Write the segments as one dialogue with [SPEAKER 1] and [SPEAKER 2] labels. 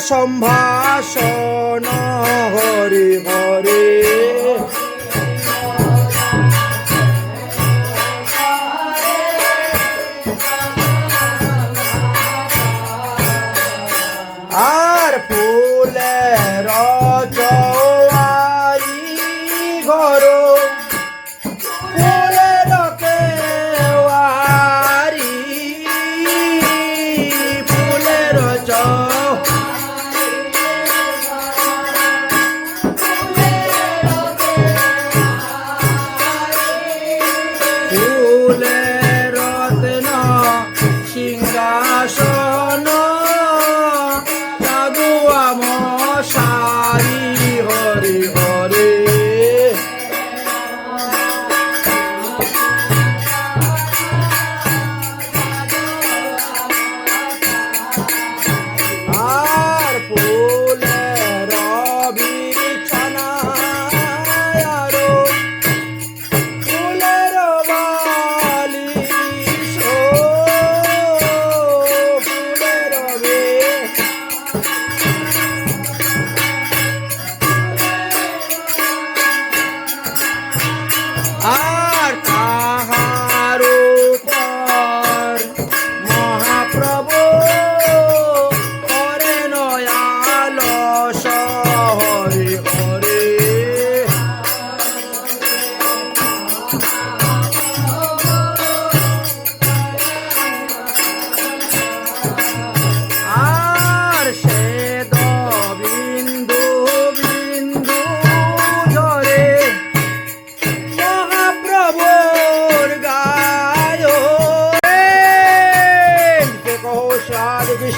[SPEAKER 1] সম্ভাষণ হরে হরে।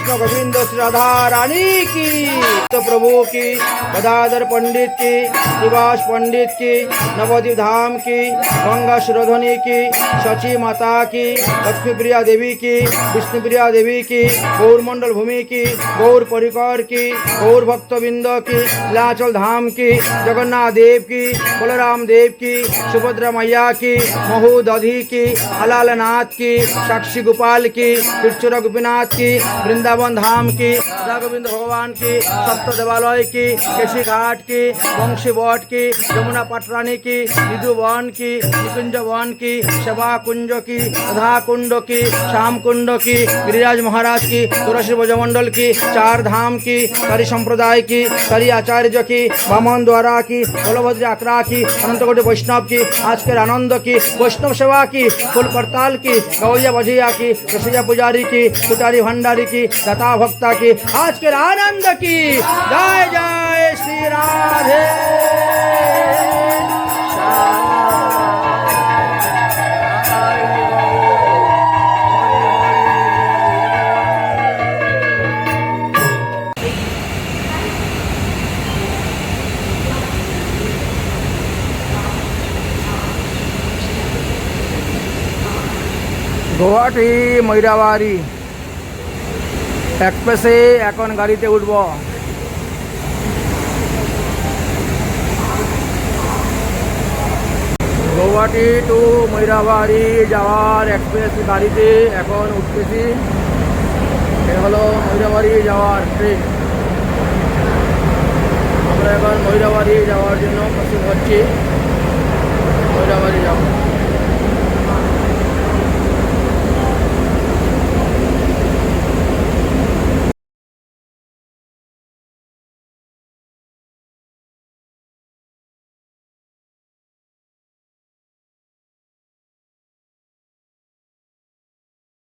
[SPEAKER 1] कृष्ण गोविंद राधा रानी की तो प्रभु की, गदाधर पंडित की निवास पंडित की नवद्वीप धाम की, गंगा सुरधनी की सची माता की लक्ष्मी प्रिया देवी की विष्णु प्रिया देवी की, गौर मंडल भूमि की, गौर परिकर की, गौर भक्तबिंद की नीलाचल धाम की, जगन्नाथ देव की, बलराम देव की सुभद्रा मैया की, महूदधि की हलाल नाथ की, साक्षी गोपाल की तिरचुरा गोपीनाथ की, वृंदावन धाम की राधा गोविंद भगवान की सप्त देवालय की केशी घाट की वंशी बट की यमुना पटरानी की निधु वन की निकुंज वन की सेवा कुंज की राधा कुंड की श्याम कुंड की गिरिराज महाराज की तुलसी ब्रजमंडल की चार धाम की सारी संप्रदाय की सारी आचार्य की वामन द्वारा की बलभद्र यात्रा की अनंतकोटि वैष्णव की आज के आनंद की वैष्णव सेवा की फुल करताल की गौया बजिया की रसिया पुजारी की तुतारी भंडारी की कथा भक्ता की आज के आनंद की। जय जय श्री राधे। गुवाहाटी मैरावारी একপেসে এখন গাড়িতে উঠব। গৌহাটি টু ময়রাবাড়ি যাওয়ার এক্সপ্রেস গাড়িতে এখন উঠতেছি। এ হলো ময়রাবাড়ি যাওয়ার ট্রেন। আমরা এখন ময়রাবাড়ি যাওয়ার জন্য প্রস্তুত হচ্ছি।